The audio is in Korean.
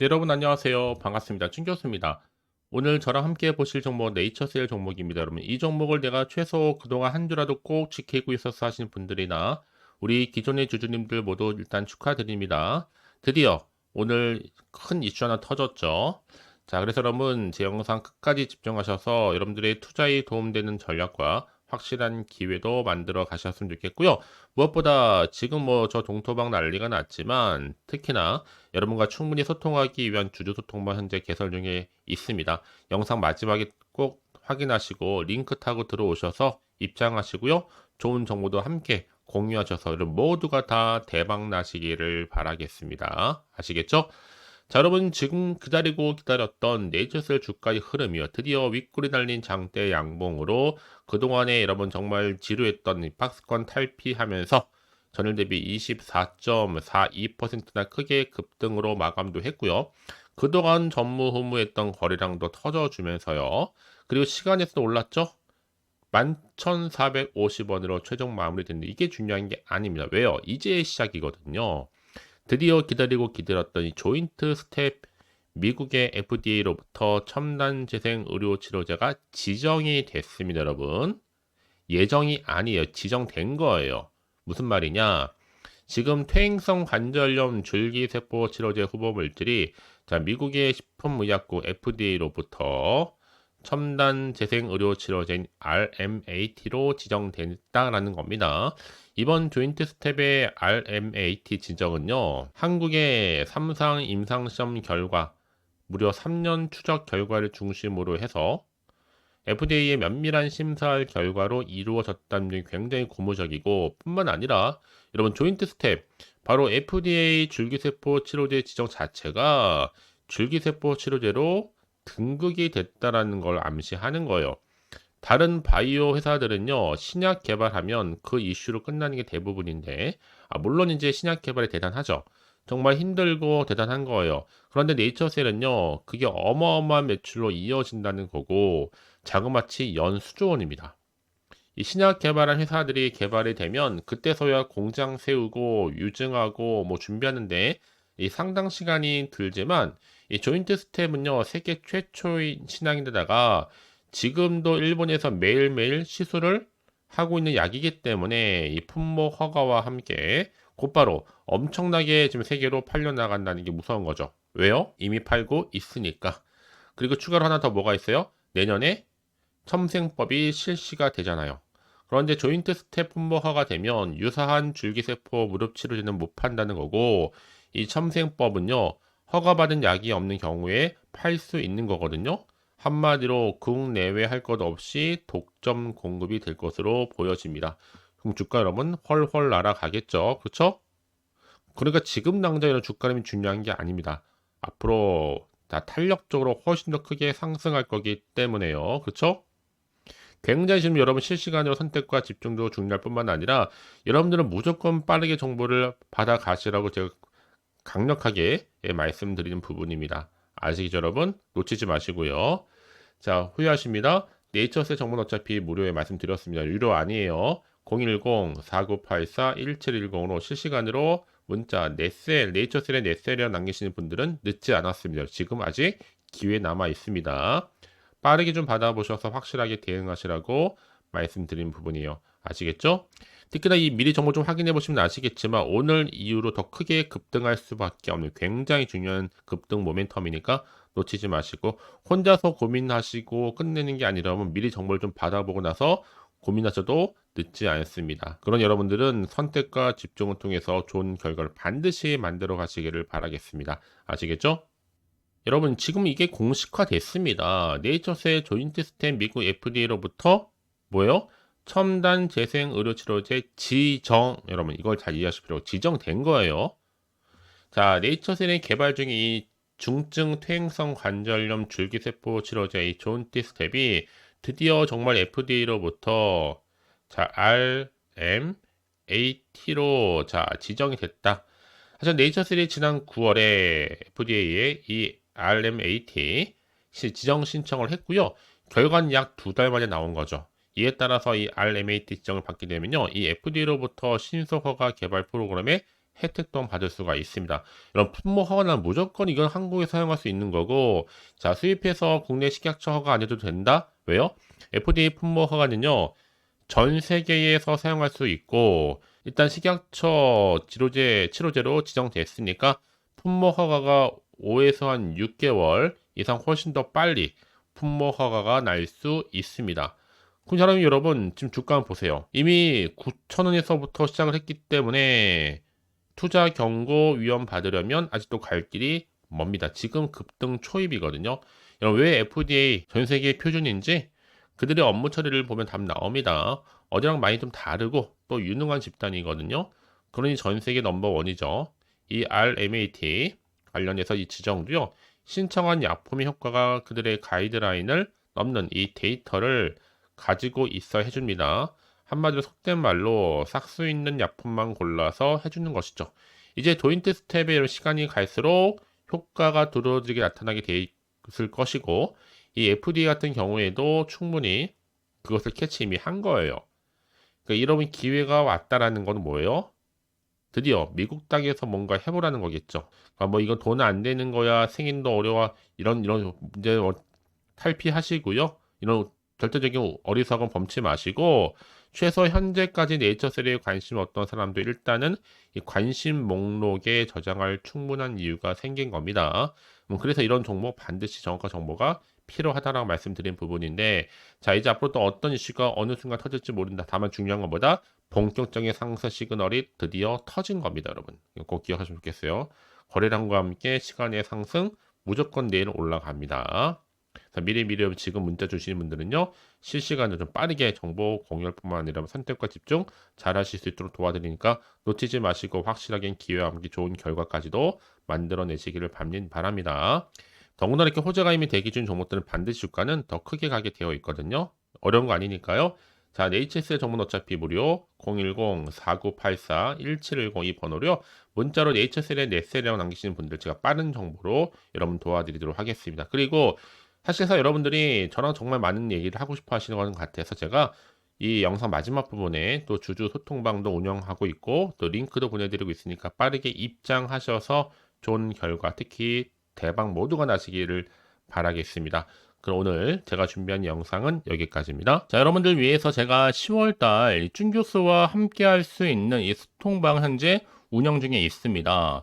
네, 여러분 안녕하세요. 반갑습니다. 춘 교수입니다. 오늘 저랑 함께 보실 종목 네이처셀 종목입니다. 여러분 이 종목을 내가 최소 그동안 한 주라도 꼭 지키고 있어서 하시는 분들이나 우리 기존의 주주님들 모두 일단 축하드립니다. 드디어 오늘 큰 이슈 하나 터졌죠. 자, 그래서 여러분 제 영상 끝까지 집중하셔서 여러분들의 투자에 도움되는 전략과 확실한 기회도 만들어 가셨으면 좋겠고요. 무엇보다 지금 뭐 저 동토방 난리가 났지만 특히나 여러분과 충분히 소통하기 위한 주주 소통만 현재 개설 중에 있습니다. 영상 마지막에 꼭 확인하시고 링크 타고 들어오셔서 입장하시고요. 좋은 정보도 함께 공유하셔서 모두가 다 대박 나시기를 바라겠습니다. 아시겠죠? 자, 여러분 지금 기다리고 기다렸던 네이처셀 주가의 흐름이요. 드디어 윗골이 달린 장대 양봉으로 그동안에 여러분 정말 지루했던 이 박스권 탈피하면서 전일 대비 24.42%나 크게 급등으로 마감도 했고요. 그동안 전무후무했던 거래량도 터져주면서요. 그리고 시간에서도 올랐죠? 11,450원으로 최종 마무리됐는데 이게 중요한 게 아닙니다. 왜요? 이제 시작이거든요. 드디어 기다리고 기다렸던 이 조인트 스텝 미국의 FDA로부터 첨단 재생 의료 치료제가 지정이 됐습니다, 여러분. 예정이 아니에요. 지정된 거예요. 무슨 말이냐? 지금 퇴행성 관절염 줄기세포 치료제 후보 물질이 자, 미국의 식품의약국 FDA로부터 첨단 재생 의료 치료제인 RMAT로 지정됐다라는 겁니다. 이번 조인트 스텝의 RMAT 지정은요, 한국의 삼상 임상시험 결과, 무려 3년 추적 결과를 중심으로 해서 FDA의 면밀한 심사 결과로 이루어졌다는 게 굉장히 고무적이고 뿐만 아니라 여러분 조인트 스텝 바로 FDA 줄기세포 치료제 지정 자체가 줄기세포 치료제로 등극이 됐다라는 걸 암시하는 거예요. 다른 바이오 회사들은요, 신약 개발하면 그 이슈로 끝나는 게 대부분인데, 아, 물론 이제 신약 개발이 대단하죠. 정말 힘들고 대단한 거예요. 그런데 네이처셀은요, 그게 어마어마한 매출로 이어진다는 거고, 자그마치 연 수조 원입니다. 이 신약 개발한 회사들이 개발이 되면 그때서야 공장 세우고 유증하고 뭐 준비하는데 이 상당 시간이 들지만 이 조인트 스텝은요 세계 최초의 신약인데다가 지금도 일본에서 매일매일 시술을 하고 있는 약이기 때문에 이 품목 허가와 함께 곧바로 엄청나게 지금 세계로 팔려 나간다는 게 무서운 거죠. 왜요? 이미 팔고 있으니까. 그리고 추가로 하나 더 뭐가 있어요? 내년에 첨생법이 실시가 되잖아요. 그런데 조인트 스텝 품목 허가 되면 유사한 줄기세포 무릎 치료제는 못 판다는 거고 이 첨생법은요 허가받은 약이 없는 경우에 팔 수 있는 거거든요. 한마디로 국내외 할 것 없이 독점 공급이 될 것으로 보여집니다. 그럼 주가 여러분 헐헐 날아가겠죠. 그렇죠? 그러니까 지금 당장 이런 주가림이 중요한 게 아닙니다. 앞으로 다 탄력적으로 훨씬 더 크게 상승할 거기 때문에요. 그렇죠? 굉장히 지금 여러분 실시간으로 선택과 집중도 중요할 뿐만 아니라 여러분들은 무조건 빠르게 정보를 받아 가시라고 제가 강력하게 예, 말씀드리는 부분입니다. 아시겠죠, 여러분? 놓치지 마시고요. 자, 후회하십니다. 네이처스의 정보는 어차피 무료에 말씀드렸습니다. 유료 아니에요. 010-4984-1710으로 실시간으로 문자 넷셀, 네이처셀의 넷셀이라 남기시는 분들은 늦지 않았습니다. 지금 아직 기회 남아 있습니다. 빠르게 좀 받아보셔서 확실하게 대응하시라고 말씀드린 부분이에요. 아시겠죠? 특히나 이 미리 정보 좀 확인해 보시면 아시겠지만 오늘 이후로 더 크게 급등할 수밖에 없는 굉장히 중요한 급등 모멘텀이니까 놓치지 마시고 혼자서 고민하시고 끝내는 게 아니라면 미리 정보를 좀 받아보고 나서 고민하셔도 늦지 않습니다. 그런 여러분들은 선택과 집중을 통해서 좋은 결과를 반드시 만들어 가시기를 바라겠습니다. 아시겠죠? 여러분 지금 이게 공식화 됐습니다. 네이처스의 조인트 스템 미국 FDA로부터 뭐요? 첨단 재생 의료 치료제 지정 여러분 이걸 잘 이해하실 필요 지정된 거예요. 자 네이처셀이 개발 중인 이 중증 퇴행성 관절염 줄기세포 치료제 이 존티 스텝이 드디어 정말 FDA로부터 자 RMAT로 자 지정이 됐다. 사실 네이처셀이 지난 9월에 FDA에 이 RMAT 지정 신청을 했고요. 결과는 약 두 달 만에 나온 거죠. 이에 따라서 이 RMAT 지정을 받게 되면요. 이 FDA로부터 신속 허가 개발 프로그램에 혜택도 받을 수가 있습니다. 이런 품목 허가는 무조건 이건 한국에 사용할 수 있는 거고, 자, 수입해서 국내 식약처 허가 안 해도 된다? 왜요? FDA 품목 허가는요, 전 세계에서 사용할 수 있고, 일단 식약처 치료제, 치료제로 지정됐으니까 품목 허가가 5에서 한 6개월 이상 훨씬 더 빨리 품목 허가가 날 수 있습니다. 사람이 여러분 지금 주가 한번 보세요. 이미 9,000원에서부터 시작을 했기 때문에 투자 경고 위험 받으려면 아직도 갈 길이 멉니다. 지금 급등 초입이거든요. 여러분 왜 FDA 전 세계 표준인지 그들의 업무 처리를 보면 답 나옵니다. 어디랑 많이 좀 다르고 또 유능한 집단이거든요. 그러니 전 세계 넘버 원이죠. 이 RMAT 관련해서 이 지정도요. 신청한 약품의 효과가 그들의 가이드라인을 넘는 이 데이터를 가지고 있어 해줍니다. 한마디로 속된 말로 싹수 있는 약품만 골라서 해주는 것이죠. 이제 도인트 스텝의 시간이 갈수록 효과가 두드러지게 나타나게 돼 있을 것이고 이 FDA 같은 경우에도 충분히 그것을 캐치 이미 한 거예요. 그러니까 이런 기회가 왔다라는 건 뭐예요? 드디어 미국 땅에서 뭔가 해보라는 거겠죠. 그러니까 뭐 이건 돈 안 되는 거야, 생인도 어려워 이런 이런 문제 어, 탈피하시고요. 이런 절대적인 어리석은 범치 마시고 최소 현재까지 네이처셀에 관심 없던 사람도 일단은 이 관심 목록에 저장할 충분한 이유가 생긴 겁니다. 음, 그래서 이런 종목 반드시 정확한 정보가 필요하다라고 말씀드린 부분인데 자 이제 앞으로 또 어떤 이슈가 어느 순간 터질지 모른다. 다만 중요한 것보다 본격적인 상승 시그널이 드디어 터진 겁니다, 여러분. 꼭 기억하시면 좋겠어요. 거래량과 함께 시간의 상승 무조건 내일 올라갑니다. 미리 미리 지금 문자 주시는 분들은요 실시간으로 좀 빠르게 정보 공유뿐만 아니라 선택과 집중 잘 하실 수 있도록 도와드리니까 놓치지 마시고 확실하게 기회와 함께 좋은 결과까지도 만들어내시기를 바랍니다. 더구나 이렇게 호재가 이미 대기 중 종목들은 반드시 주가는 더 크게 가게 되어 있거든요. 어려운 거 아니니까요. 자, HS의 정보는 어차피 무료 010-4984-1710 이 번호로요. 문자로 네이처셀에 넷셀이라고 남기시는 분들 제가 빠른 정보로 여러분 도와드리도록 하겠습니다. 그리고 사실상 여러분들이 저랑 정말 많은 얘기를 하고 싶어 하시는 것 같아서 제가 이 영상 마지막 부분에 또 주주 소통방도 운영하고 있고 또 링크도 보내드리고 있으니까 빠르게 입장하셔서 좋은 결과 특히 대박 모두가 나시기를 바라겠습니다. 그럼 오늘 제가 준비한 영상은 여기까지입니다. 자, 여러분들 위해서 제가 10월달 준 교수와 함께 할 수 있는 이 소통방 현재 운영 중에 있습니다.